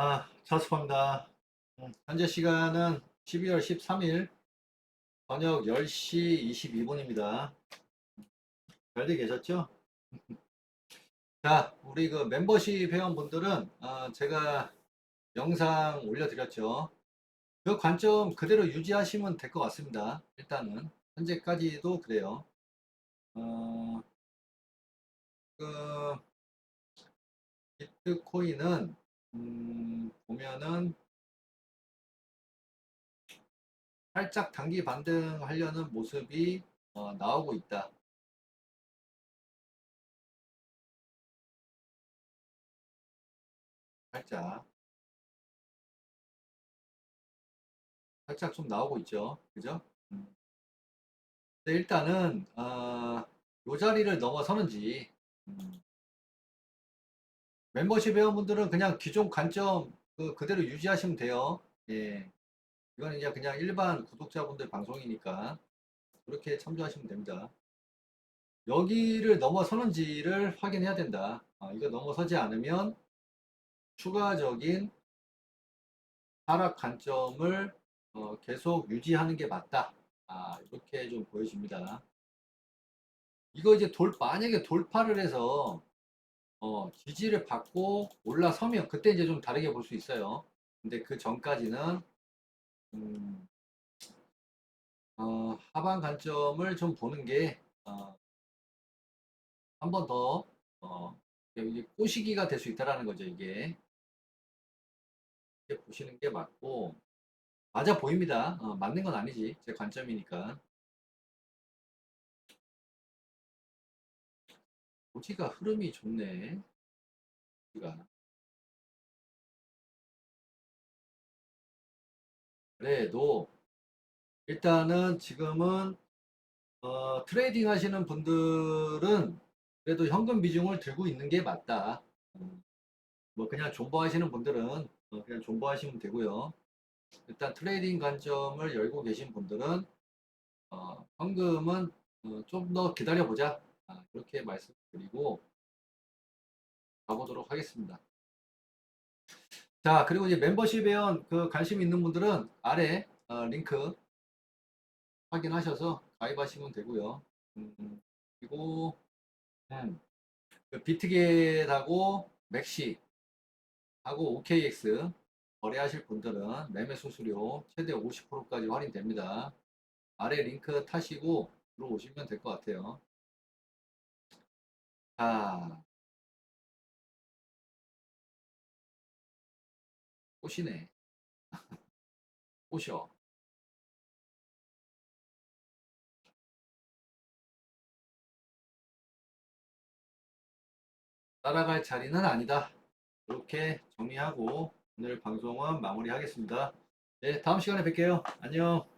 아, 차수방다. 음, 현재 시간은 12월 13일 저녁 10시 22분입니다. 잘들 계셨죠? 자, 우리 그 멤버십 회원분들은 아, 제가 영상 올려드렸죠. 그 관점 그대로 유지하시면 될 것 같습니다. 일단은 현재까지도 그래요. 어, 그 비트코인은 음, 보면은 살짝 단기 반등하려는 모습이 어, 나오고 있다. 살짝 살짝 좀 나오고 있죠. 그죠? 음. 일단은 어, 요 자리를 넘어서는지 음, 멤버십 회원분들은 그냥 기존 관점 그, 그대로 유지하시면 돼요. 예. 이건 이제 그냥 일반 구독자분들 방송이니까 그렇게 참조하시면 됩니다. 여기를 넘어서는지를 확인해야 된다. 아, 이거 넘어서지 않으면 추가적인 하락 관점을 어, 계속 유지하는 게 맞다. 아, 이렇게 좀 보여집니다. 이거 이제 돌, 만약에 돌파를 해서 어, 지지를 받고 올라서면 그때 이제 좀 다르게 볼 수 있어요. 근데 그 전까지는 음, 어, 하반 관점을 좀 보는 게 어, 한번 더 어, 이게 꼬시기가 될 수 있다라는 거죠. 이게 이렇게 보시는 게 맞고 맞아 보입니다. 어, 맞는 건 아니지 제 관점이니까. 도지가 흐름이 좋네. 그래도 일단은 지금은 어, 트레이딩 하시는 분들은 그래도 현금 비중을 들고 있는 게 맞다. 음, 뭐 그냥 존버 하시는 분들은 어, 그냥 존버 하시면 되고요. 일단 트레이딩 관점을 열고 계신 분들은 어, 현금은 어, 좀더 기다려 보자. 아, 이렇게 말씀드리고 가보도록 하겠습니다. 자, 그리고 이제 멤버십 회원 그 관심 있는 분들은 아래 어, 링크 확인하셔서 가입하시면 되고요. 음, 그리고 음, 그 비트겟하고 맥시 하고 OKX 거래하실 분들은 매매 수수료 최대 50%까지 할인됩니다. 아래 링크 타시고 들어오시면 될 것 같아요. 자, 꽃이네. 꽃이요. 따라갈 자리는 아니다. 이렇게 정리하고 오늘 방송은 마무리하겠습니다. 네, 다음 시간에 뵐게요. 안녕.